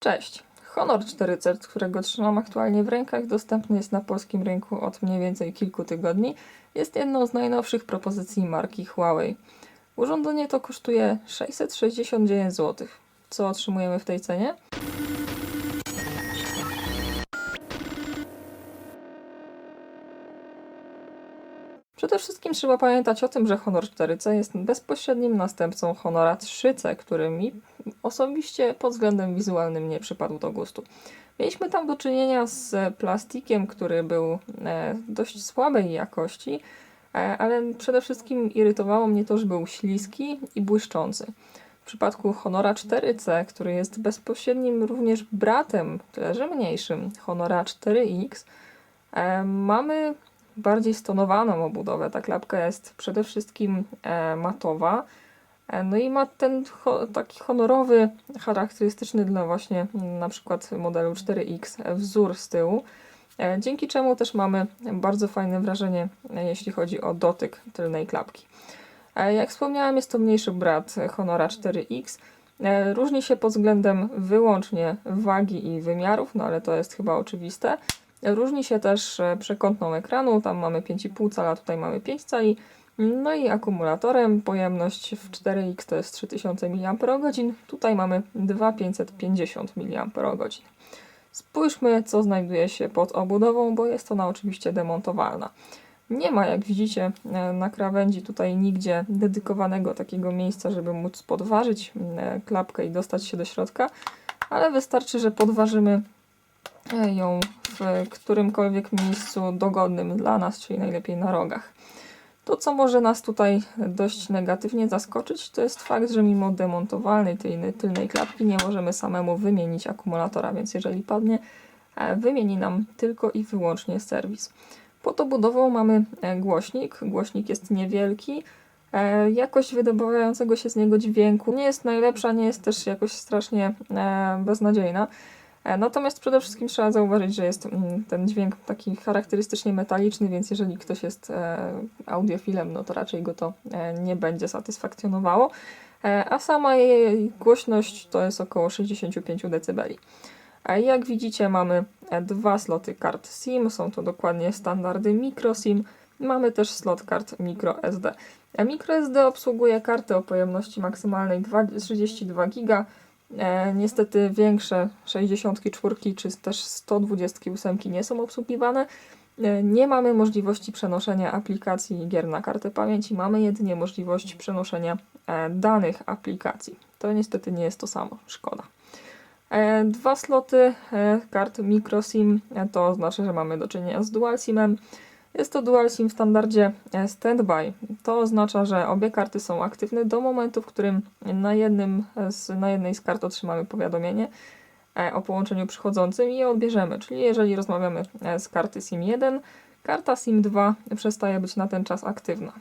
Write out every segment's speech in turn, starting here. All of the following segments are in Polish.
Cześć! Honor 4C, którego trzymam aktualnie w rękach, dostępny jest na polskim rynku od mniej więcej kilku tygodni. Jest jedną z najnowszych propozycji marki Huawei. Urządzenie to kosztuje 669 zł. Co otrzymujemy w tej cenie? Przede wszystkim trzeba pamiętać o tym, że Honor 4C jest bezpośrednim następcą Honora 3C, który mi osobiście pod względem wizualnym nie przypadł do gustu. Mieliśmy tam do czynienia z plastikiem, który był e, dość słabej jakości, e, ale przede wszystkim irytowało mnie to, że był śliski i błyszczący. W przypadku Honora 4C, który jest bezpośrednim również bratem, tyle że mniejszym, Honora 4X, e, mamy bardziej stonowaną obudowę. Ta klapka jest przede wszystkim e, matowa. E, no i ma ten taki honorowy, charakterystyczny dla właśnie mm, na przykład modelu 4X wzór z tyłu. E, dzięki czemu też mamy bardzo fajne wrażenie, jeśli chodzi o dotyk tylnej klapki. Jak wspomniałem, jest to mniejszy brat Honora 4X. E, Różni się pod względem wyłącznie wagi i wymiarów, no ale to jest chyba oczywiste. Różni się też e, przekątną ekranu, tam mamy 5,5 cala, tutaj mamy 5 cali. No i akumulatorem, pojemność w 4X to jest 3000 mAh, tutaj mamy 2550 mAh. Spójrzmy, co znajduje się pod obudową, bo jest ona oczywiście demontowalna. Nie ma, jak widzicie, e, na krawędzi tutaj nigdzie dedykowanego takiego miejsca, żeby móc podważyć e, klapkę i dostać się do środka, ale wystarczy, że podważymy ją w którymkolwiek miejscu dogodnym dla nas, czyli najlepiej na rogach. To, co może nas tutaj dość negatywnie zaskoczyć, to jest fakt, że mimo demontowalnej tej tylnej klapki nie możemy samemu wymienić akumulatora, więc jeżeli padnie, e, wymieni nam tylko i wyłącznie serwis. Pod obudową mamy e, głośnik. Głośnik jest niewielki. E, Jakość wydobywającego się z niego dźwięku nie jest najlepsza, nie jest też jakoś strasznie beznadziejna. E, Natomiast przede wszystkim trzeba zauważyć, że jest mm, ten dźwięk taki charakterystycznie metaliczny, więc jeżeli ktoś jest e, audiofilem, no to raczej go to e, nie będzie satysfakcjonowało. A sama jej głośność to jest około 65 dB. Jak widzicie mamy dwa sloty kart SIM, są to dokładnie standardy microSIM. Mamy też slot kart microSD. MicroSD obsługuje karty o pojemności maksymalnej 2 32 GB, niestety większe 64 czy też 128 nie są obsługiwane. E, nie mamy możliwości przenoszenia aplikacji gier na kartę pamięci, mamy jedynie możliwość przenoszenia e, danych aplikacji. To niestety nie jest to samo, szkoda. E, Dwa sloty e, kart microSIM e, to oznacza, że mamy do czynienia z dual SIMem. Jest to dual SIM w standardzie e, standby. To oznacza, że obie karty są aktywne do momentu, w którym na, jednym z, na jednej z kart otrzymamy powiadomienie e, o połączeniu przychodzącym i je odbierzemy. Czyli jeżeli rozmawiamy e, z karty SIM 1, karta SIM 2 przestaje być na ten czas aktywna.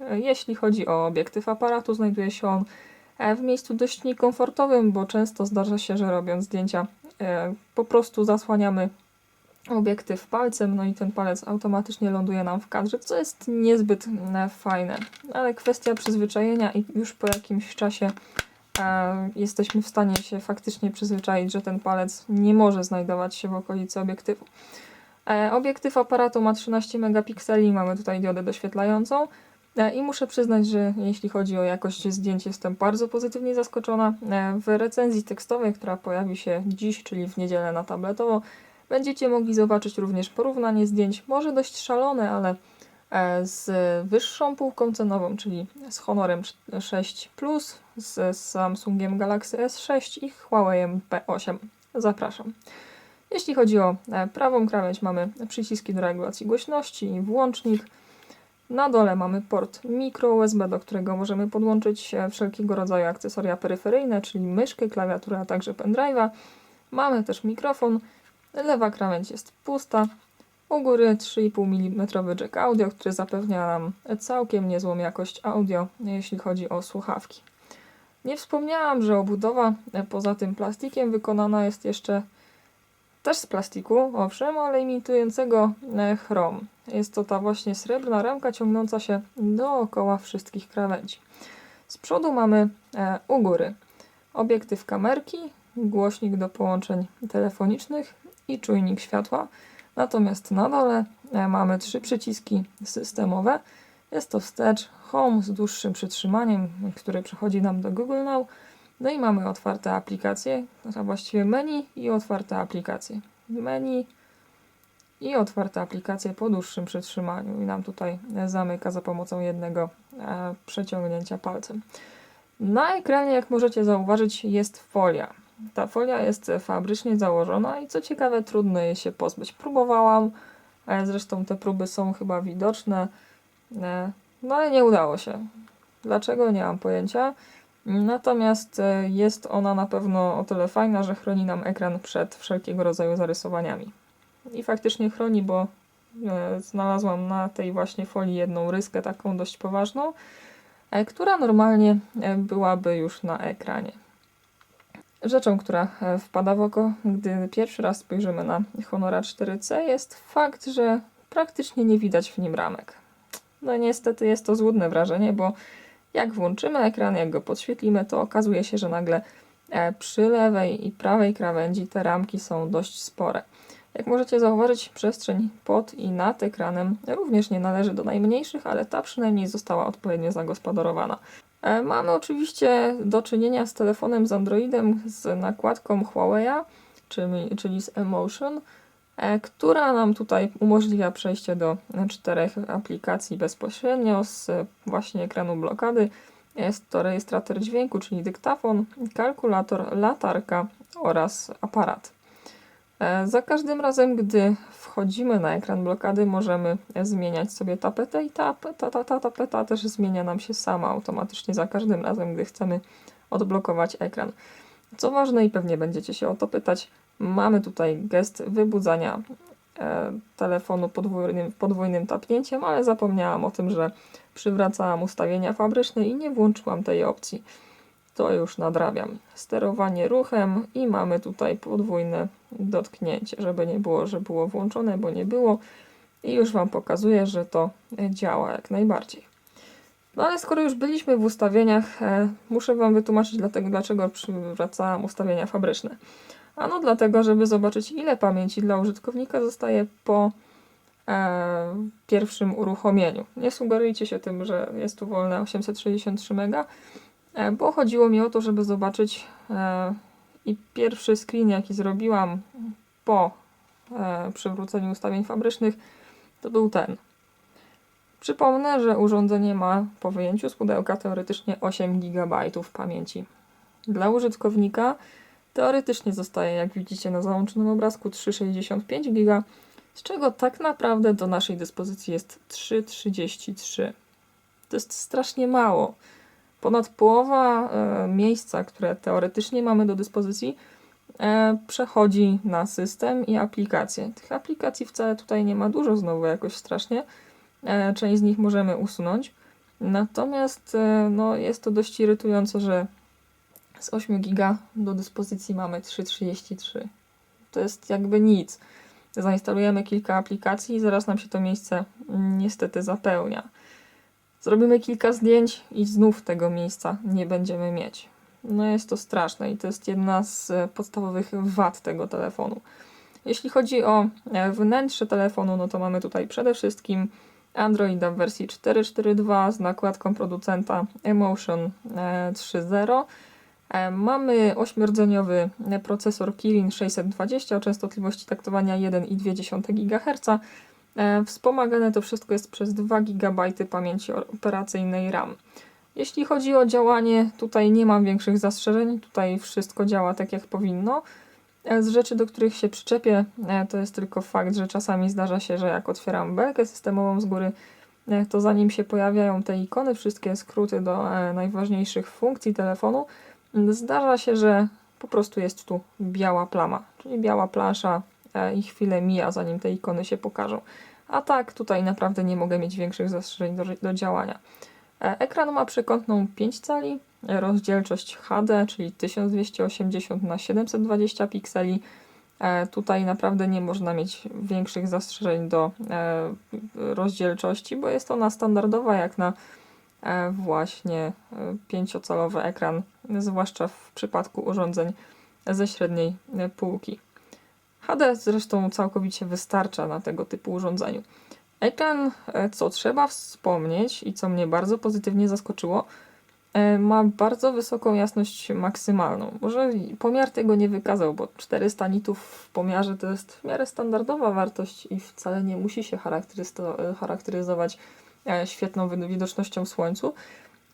E, Jeśli chodzi o obiektyw aparatu, znajduje się on e, w miejscu dość niekomfortowym, bo często zdarza się, że robiąc zdjęcia e, po prostu zasłaniamy obiektyw palcem, no i ten palec automatycznie ląduje nam w kadrze, co jest niezbyt e, fajne. Ale kwestia przyzwyczajenia i już po jakimś czasie e, jesteśmy w stanie się faktycznie przyzwyczaić, że ten palec nie może znajdować się w okolicy obiektywu. E, obiektyw aparatu ma 13 megapikseli, mamy tutaj diodę doświetlającą. E, I muszę przyznać, że jeśli chodzi o jakość zdjęć, jestem bardzo pozytywnie zaskoczona. E, W recenzji tekstowej, która pojawi się dziś, czyli w niedzielę na tabletowo, Będziecie mogli zobaczyć również porównanie zdjęć, może dość szalone, ale e, z wyższą półką cenową, czyli z Honorem 6 Plus, z Samsungiem Galaxy S6 i Huawei P8. Zapraszam. Jeśli chodzi o e, prawą krawędź, mamy przyciski do regulacji głośności i włącznik. Na dole mamy port micro USB, do którego możemy podłączyć e, wszelkiego rodzaju akcesoria peryferyjne, czyli myszkę, klawiaturę, a także pendrive'a. Mamy też mikrofon, Lewa krawędź jest pusta. U góry 3,5 mm jack audio, który zapewnia nam całkiem niezłą jakość audio, jeśli chodzi o słuchawki. Nie wspomniałam, że obudowa e, poza tym plastikiem wykonana jest jeszcze też z plastiku, owszem, ale imitującego e, chrom. Jest to ta właśnie srebrna ramka ciągnąca się dookoła wszystkich krawędzi. Z przodu mamy e, u góry obiektyw kamerki, głośnik do połączeń telefonicznych i czujnik światła. Natomiast na dole e, mamy trzy przyciski systemowe. Jest to wstecz, home z dłuższym przytrzymaniem, który przechodzi nam do Google Now. No i mamy otwarte aplikacje, a właściwie menu i otwarte aplikacje. Menu i otwarte aplikacje po dłuższym przytrzymaniu i nam tutaj e, zamyka za pomocą jednego e, przeciągnięcia palcem. Na ekranie, jak możecie zauważyć, jest folia. Ta folia jest fabrycznie założona i co ciekawe, trudno jej się pozbyć. Próbowałam, e, zresztą te próby są chyba widoczne, e, no ale nie udało się. Dlaczego? Nie mam pojęcia. Natomiast e, jest ona na pewno o tyle fajna, że chroni nam ekran przed wszelkiego rodzaju zarysowaniami. I faktycznie chroni, bo e, znalazłam na tej właśnie folii jedną ryskę taką dość poważną, która normalnie byłaby już na ekranie. Rzeczą, która e, wpada w oko, gdy pierwszy raz spojrzymy na Honora 4C, jest fakt, że praktycznie nie widać w nim ramek. No niestety jest to złudne wrażenie, bo jak włączymy ekran, jak go podświetlimy, to okazuje się, że nagle e, przy lewej i prawej krawędzi te ramki są dość spore. Jak możecie zauważyć, przestrzeń pod i nad ekranem również nie należy do najmniejszych, ale ta przynajmniej została odpowiednio zagospodarowana. E, Mamy oczywiście do czynienia z telefonem z Androidem z nakładką Huawei'a, czyli, czyli z Emotion, e, która nam tutaj umożliwia przejście do czterech aplikacji bezpośrednio z właśnie ekranu blokady. Jest to rejestrator dźwięku, czyli dyktafon, kalkulator, latarka oraz aparat. E, Za każdym razem, gdy wchodzimy na ekran blokady, możemy zmieniać sobie tapetę i ta, ta, ta, ta tapeta też zmienia nam się sama automatycznie za każdym razem, gdy chcemy odblokować ekran. Co ważne i pewnie będziecie się o to pytać, mamy tutaj gest wybudzania e, telefonu podwójnym, podwójnym tapnięciem, ale zapomniałam o tym, że przywracałam ustawienia fabryczne i nie włączyłam tej opcji to już nadrabiam. Sterowanie ruchem i mamy tutaj podwójne dotknięcie, żeby nie było, że było włączone, bo nie było. I już Wam pokazuję, że to działa jak najbardziej. No ale skoro już byliśmy w ustawieniach, e, muszę Wam wytłumaczyć dlatego, dlaczego przywracałam ustawienia fabryczne. Ano dlatego, żeby zobaczyć ile pamięci dla użytkownika zostaje po e, pierwszym uruchomieniu. Nie sugerujcie się tym, że jest tu wolne 863 MB, bo chodziło mi o to, żeby zobaczyć e, i pierwszy screen, jaki zrobiłam po e, przywróceniu ustawień fabrycznych, to był ten. Przypomnę, że urządzenie ma po wyjęciu z pudełka teoretycznie 8 GB pamięci. Dla użytkownika teoretycznie zostaje, jak widzicie na załączonym obrazku, 3,65 GB, z czego tak naprawdę do naszej dyspozycji jest 3,33. To jest strasznie mało ponad połowa e, miejsca, które teoretycznie mamy do dyspozycji, e, przechodzi na system i aplikacje. Tych aplikacji wcale tutaj nie ma dużo, znowu jakoś strasznie. E, część z nich możemy usunąć. Natomiast no, jest to dość irytujące, że z 8 giga do dyspozycji mamy 3,33. To jest jakby nic. Zainstalujemy kilka aplikacji i zaraz nam się to miejsce niestety zapełnia. Zrobimy kilka zdjęć i znów tego miejsca nie będziemy mieć. No jest to straszne i to jest jedna z e, podstawowych wad tego telefonu. Jeśli chodzi o e, wnętrze telefonu, no to mamy tutaj przede wszystkim Androida w wersji 4.4.2 z nakładką producenta Emotion 3.0. E, mamy ośmiordzeniowy procesor Kirin 620 o częstotliwości taktowania 1,2 GHz wspomagane to wszystko jest przez 2 GB pamięci operacyjnej RAM. Jeśli chodzi o działanie, tutaj nie mam większych zastrzeżeń, tutaj wszystko działa tak jak powinno. E, z rzeczy, do których się przyczepię, e, to jest tylko fakt, że czasami zdarza się, że jak otwieram belkę systemową z góry, to zanim się pojawiają te ikony, wszystkie skróty do najważniejszych funkcji telefonu, zdarza się, że po prostu jest tu biała plama, czyli biała plansza i chwilę mija, zanim te ikony się pokażą. A tak, tutaj naprawdę nie mogę mieć większych zastrzeżeń do, do działania. E, ekran ma przekątną 5 cali, rozdzielczość HD, czyli 1280 na 720 pikseli. E, tutaj naprawdę nie można mieć większych zastrzeżeń do e, rozdzielczości, bo jest ona standardowa jak na właśnie 5-calowy ekran, zwłaszcza w przypadku urządzeń ze średniej e, półki. HD zresztą całkowicie wystarcza na tego typu urządzeniu. Ekran, e, co trzeba wspomnieć i co mnie bardzo pozytywnie zaskoczyło, e, ma bardzo wysoką jasność maksymalną. Może pomiar tego nie wykazał, bo 400 nitów w pomiarze to jest w miarę standardowa wartość i wcale nie musi się charakteryzo- charakteryzować e, świetną widocznością w słońcu,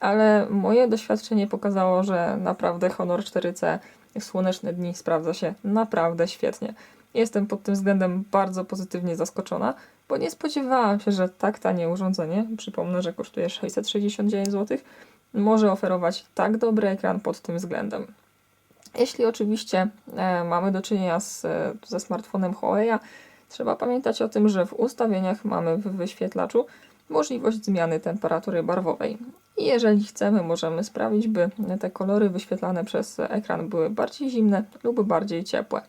ale moje doświadczenie pokazało, że naprawdę Honor 4C w słoneczne dni sprawdza się naprawdę świetnie. Jestem pod tym względem bardzo pozytywnie zaskoczona, bo nie spodziewałam się, że tak tanie urządzenie, przypomnę, że kosztuje 669 zł, może oferować tak dobry ekran pod tym względem. Jeśli oczywiście e, mamy do czynienia z, e, ze smartfonem Huawei, trzeba pamiętać o tym, że w ustawieniach mamy w wyświetlaczu możliwość zmiany temperatury barwowej. I jeżeli chcemy, możemy sprawić, by te kolory wyświetlane przez ekran były bardziej zimne lub bardziej ciepłe.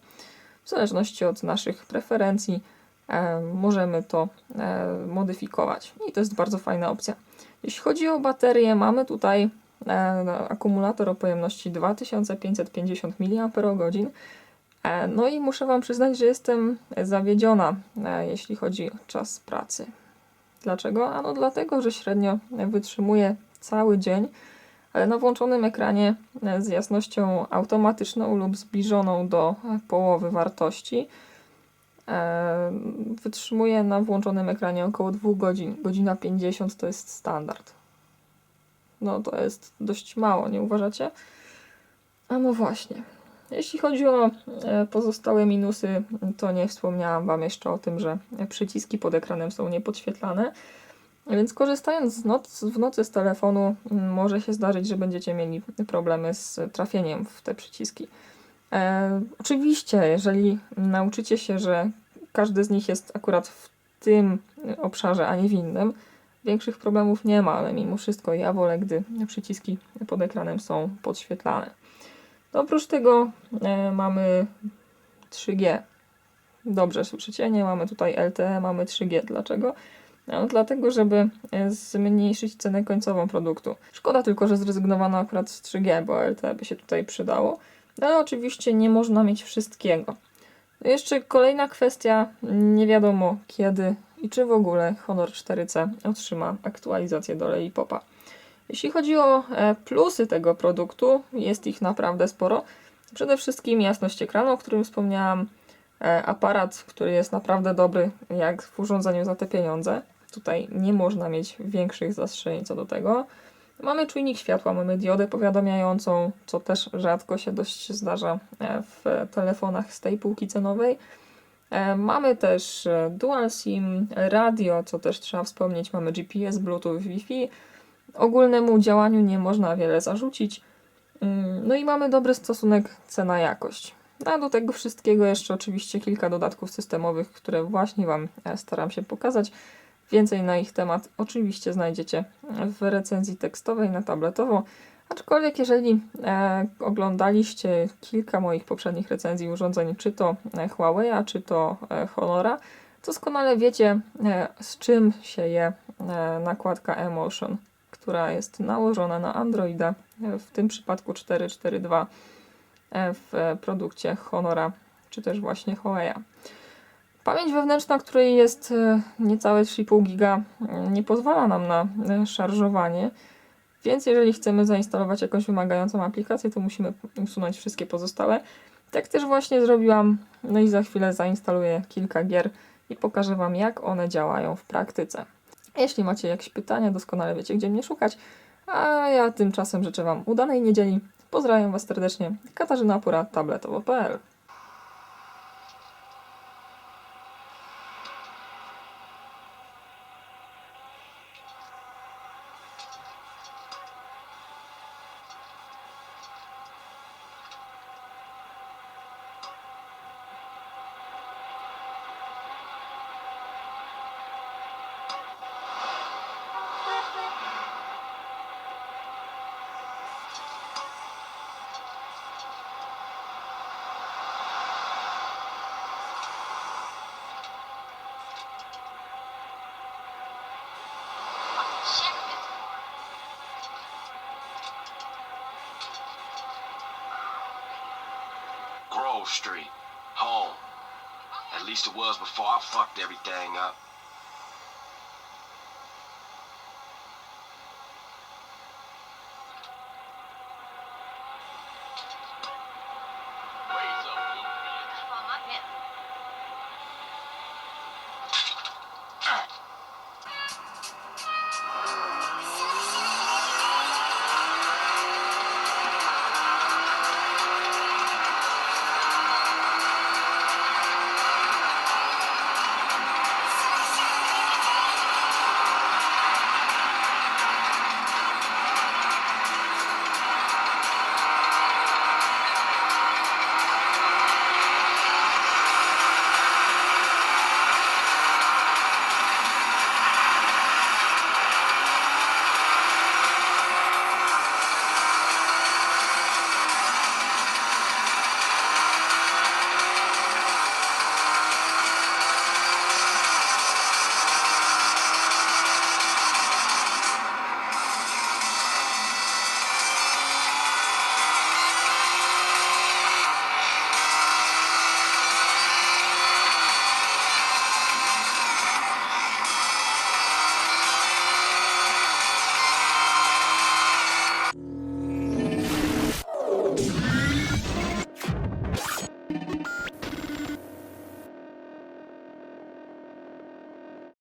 W zależności od naszych preferencji e, możemy to e, modyfikować. I to jest bardzo fajna opcja. Jeśli chodzi o baterię, mamy tutaj e, akumulator o pojemności 2550 mAh. No i muszę Wam przyznać, że jestem zawiedziona, jeśli chodzi o czas pracy. Dlaczego? Ano dlatego, że średnio wytrzymuje cały dzień, ale na włączonym ekranie e, z jasnością automatyczną lub zbliżoną do e, połowy wartości e, wytrzymuje na włączonym ekranie około 2 godzin. Godzina 50 to jest standard. No to jest dość mało, nie uważacie? A no właśnie. Jeśli chodzi o pozostałe minusy, to nie wspomniałam Wam jeszcze o tym, że przyciski pod ekranem są niepodświetlane. Więc korzystając z noc, w nocy z telefonu, m, może się zdarzyć, że będziecie mieli problemy z trafieniem w te przyciski. E, oczywiście, jeżeli nauczycie się, że każdy z nich jest akurat w tym obszarze, a nie w innym, większych problemów nie ma, ale mimo wszystko ja wolę, gdy przyciski pod ekranem są podświetlane. No, oprócz tego e, mamy 3G. Dobrze słyszycie, nie mamy tutaj LTE, mamy 3G. Dlaczego? No, dlatego, żeby e, zmniejszyć cenę końcową produktu. Szkoda tylko, że zrezygnowano akurat z 3G, bo LTE by się tutaj przydało. No, ale oczywiście nie można mieć wszystkiego. No jeszcze kolejna kwestia, nie wiadomo kiedy i czy w ogóle Honor 4C otrzyma aktualizację do Popa. Jeśli chodzi o e, plusy tego produktu, jest ich naprawdę sporo. Przede wszystkim jasność ekranu, o którym wspomniałam, e, aparat, który jest naprawdę dobry, jak w urządzeniu za te pieniądze. Tutaj nie można mieć większych zastrzeżeń co do tego. Mamy czujnik światła, mamy diodę powiadamiającą, co też rzadko się dość zdarza e, w telefonach z tej półki cenowej. Mamy też Dual SIM, radio, co też trzeba wspomnieć, mamy GPS, Bluetooth, Wi-Fi. Ogólnemu działaniu nie można wiele zarzucić. No i mamy dobry stosunek cena-jakość. A do tego wszystkiego jeszcze oczywiście kilka dodatków systemowych, które właśnie Wam e, staram się pokazać. Więcej na ich temat oczywiście znajdziecie w recenzji tekstowej na tabletowo. Aczkolwiek jeżeli e, oglądaliście kilka moich poprzednich recenzji urządzeń, czy to e, Huawei, czy to e, Honora, doskonale wiecie, e, z czym się je e, nakładka Emotion, która jest nałożona na Androida, w tym przypadku 4.4.2 e, w produkcie Honora, czy też właśnie Huawei. Pamięć wewnętrzna, której jest e, niecałe 3,5 giga, e, nie pozwala nam na e, szarżowanie, więc jeżeli chcemy zainstalować jakąś wymagającą aplikację, to musimy usunąć wszystkie pozostałe. Tak też właśnie zrobiłam, no i za chwilę zainstaluję kilka gier i pokażę Wam, jak one działają w praktyce. Jeśli macie jakieś pytania, doskonale wiecie, gdzie mnie szukać, a ja tymczasem życzę Wam udanej niedzieli. Pozdrawiam Was serdecznie. Katarzyna Pura, tabletowo.pl Street. Home. At least it was before I fucked everything up.